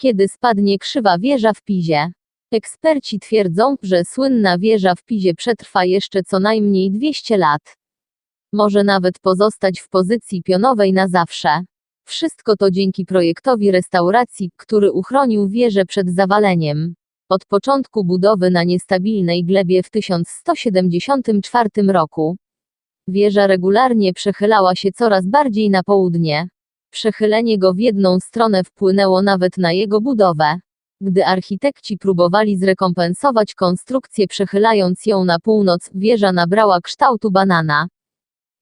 kiedy spadnie krzywa wieża w Pizie. Eksperci twierdzą, że słynna wieża w Pizie przetrwa jeszcze co najmniej 200 lat. Może nawet pozostać w pozycji pionowej na zawsze. Wszystko to dzięki projektowi restauracji, który uchronił wieżę przed zawaleniem. Od początku budowy na niestabilnej glebie w 1174 roku. Wieża regularnie przechylała się coraz bardziej na południe. Przechylenie go w jedną stronę wpłynęło nawet na jego budowę. Gdy architekci próbowali zrekompensować konstrukcję przechylając ją na północ, wieża nabrała kształtu banana.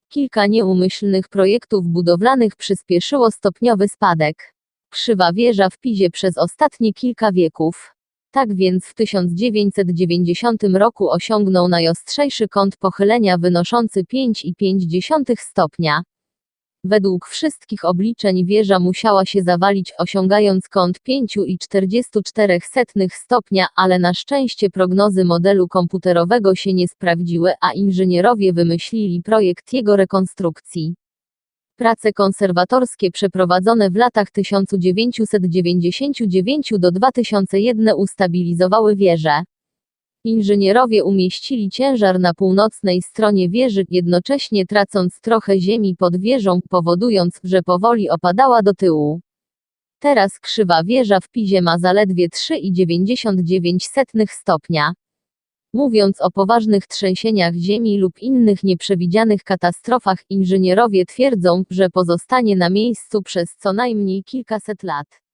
Kilka nieumyślnych projektów budowlanych przyspieszyło stopniowy spadek. Krzywa wieża w Pizie przez ostatnie kilka wieków. Tak więc w 1990 roku osiągnął najostrzejszy kąt pochylenia wynoszący 5,5 stopnia. Według wszystkich obliczeń wieża musiała się zawalić osiągając kąt 5,44 stopnia, ale na szczęście prognozy modelu komputerowego się nie sprawdziły, a inżynierowie wymyślili projekt jego rekonstrukcji. Prace konserwatorskie przeprowadzone w latach 1999 do 2001 ustabilizowały wieżę. Inżynierowie umieścili ciężar na północnej stronie wieży, jednocześnie tracąc trochę ziemi pod wieżą, powodując, że powoli opadała do tyłu. Teraz krzywa wieża w Pizie ma zaledwie 3,99 stopnia. Mówiąc o poważnych trzęsieniach ziemi lub innych nieprzewidzianych katastrofach, inżynierowie twierdzą, że pozostanie na miejscu przez co najmniej kilkaset lat.